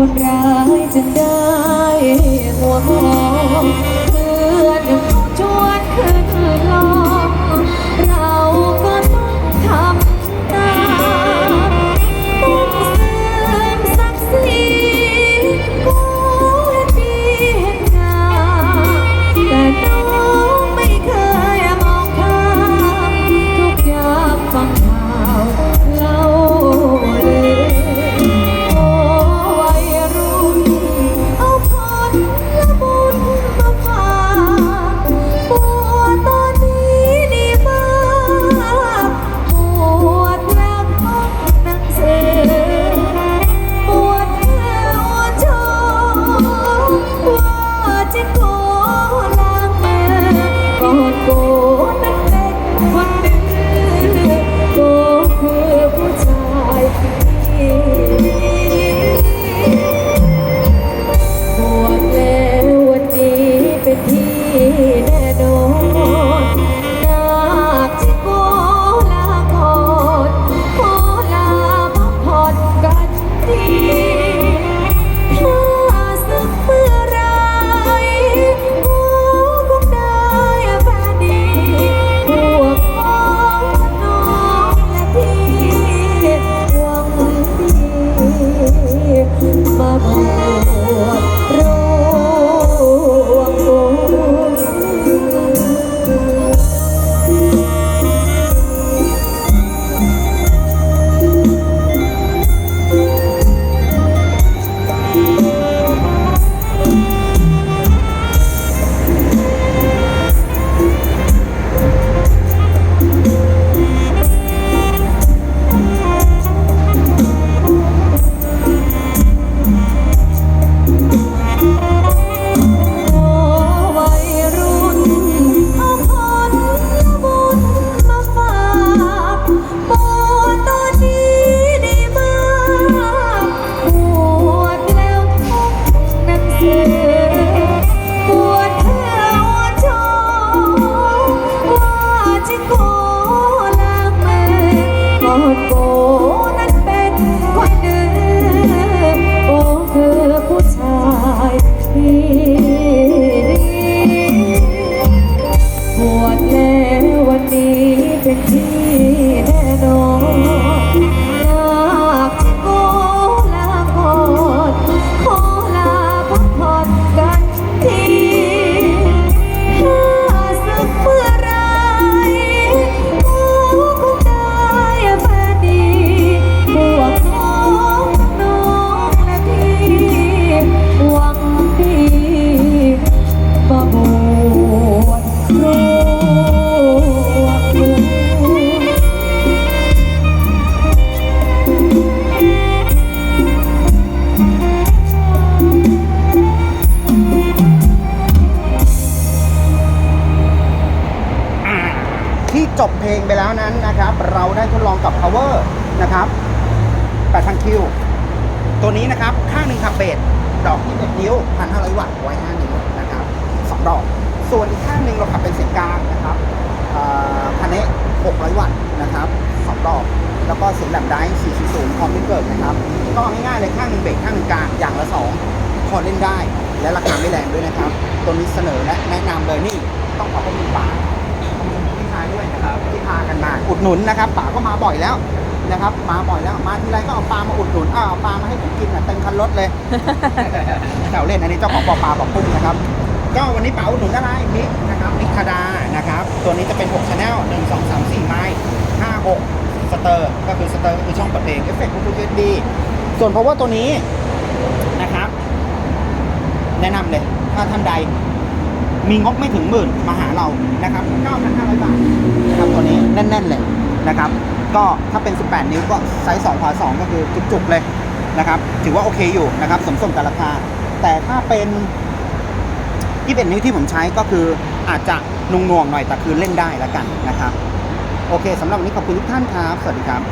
คนร้ายจะได้หัวหอ็นที่แน่นอน แล้วนั้นนะครับ เราได้ทดลองกับ power นะครับ8,000คิวตัวนี้นะครับ ข้างหนึ่งขับเบสดอก21นิ้ว 1,500 วัตต์ไว้5นิ้วนะครับสองดอก ส่วนอีกข้างหนึ่งเราขับเป็นเสียงกลางนะครับคันนี้600 วัตต์นะครับสองดอก แล้วก็เสียงแบบได้440พร้อมมิวเกิดนะครับ ก็ง่ายๆเลยข้างหนึ่งเบสข้างหนึ่งกลางอย่างละสองพอเล่นได้ และราคาไม่แรงด้วยนะครับ ตัวนี้เสนอและแนะนำเลยนี่ต้องขอบคุณป๋าพี่า นะครับที่พากันมาอุดหนุนนะครับป๋าก็มาบ่อยแล้วนะครับมาบ่อยแล้วมาทีไรก็เอาปลามาอุดหนุนอ้าวเอาปลามาให้ผมกินอะเต็มคันรถเลยแถวเล่นอันนี้เจ้าของปอปลาบอกปุ้มนะครับ ก็วันนี้ป๋าอุดหนุนอะไรมิกนะครับมิกคาดานะครับ ตัวนี้จะเป็น6 Channel 1 2 3 4 ไม้5 6สเตอร์ก็คือสเตอร์ก็คือช่องเปิดเพลงเอฟเฟกต์บลูทูธ USB ส่วน power ตัวนี้นะครับ แนะนำเลยถ้าท่านใด มีงบไม่ถึงหมื่นมาหาเรานะครับ 9,500 บาทนะครับตัวนี้แน่นๆเลยนะครับ ก็ถ้าเป็น 18 นิ้วก็ไซส์2พา2ก็คือจุกๆเลยนะครับ ถือว่าโอเคอยู่นะครับสมส่งกับราคา แต่ถ้าเป็น21นิ้วที่ผมใช้ก็คืออาจจะนุ่งๆหน่อยแต่คือเล่นได้แล้วกันนะครับ โอเคสำหรับวันนี้ขอบคุณทุกท่านครับ สวัสดีครับ